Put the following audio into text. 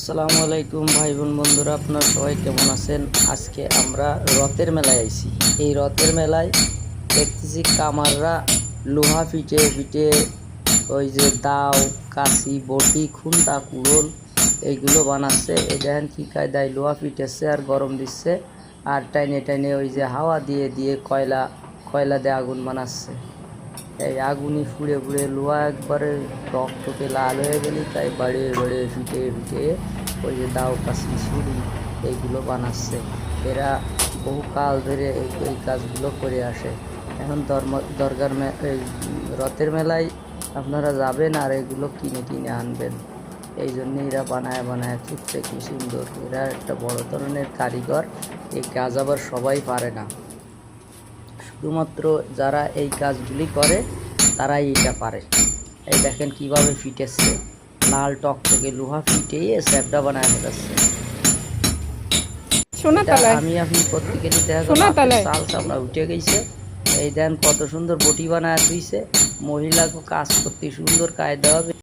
আসসালামু আলাইকুম ভাই বোন বন্ধুরা, আপনার সবাই কেমন আছেন? আজকে আমরা রথের মেলায় আইছি। এই রথের মেলায় দেখতেছি কামাররা লোহা পিঠে পিঠে ওই যে দাও, কাশি, বটি, খুন্তা, কুড়োল এইগুলো বানাচ্ছে। এই দেখেন কী কায়দায় লোহা পিটেছে আর গরম দিচ্ছে। আর টাইনে টাইনে ওই যে হাওয়া দিয়ে দিয়ে কয়লা কয়লা দিয়ে আগুন বানাচ্ছে। এই আগুনি ফুড়ে ফুড়ে লোহা একবারে টক টকে লাল হয়ে গেলি, তাই বাড়িয়ে বাড়িয়ে ফিটে ফিটে ওই যে দাও কাশি ছুরি এইগুলো বানাচ্ছে। এরা বহু কাল ধরে এই কাজগুলো করে আসে। এখন ধর্ম এই রথের মেলায় আপনারা যাবেন আর এগুলো কিনে কিনে আনবেন। এই জন্য এরা বানায় বানায় দেখতে কি সুন্দর। এরা একটা বড় ধরনের কারিগর, এই কাজ আবার সবাই পারে না। শুধুমাত্র যারা এই কাজগুলি করে তারাই এটা পারে। এই দেখেন কীভাবে ফিটেছে লাল টক থেকে লোহা ফিটেই স্যাপটা বানায় ফেলেছে। আমি আপনি প্রত্যেকেরই দেখা চাল চামড়া উঠে গেছে। এই দেন কত সুন্দর বটি বানায় দিয়েছে মহিলাকে কাজ করতে সুন্দর কায়দা হবে।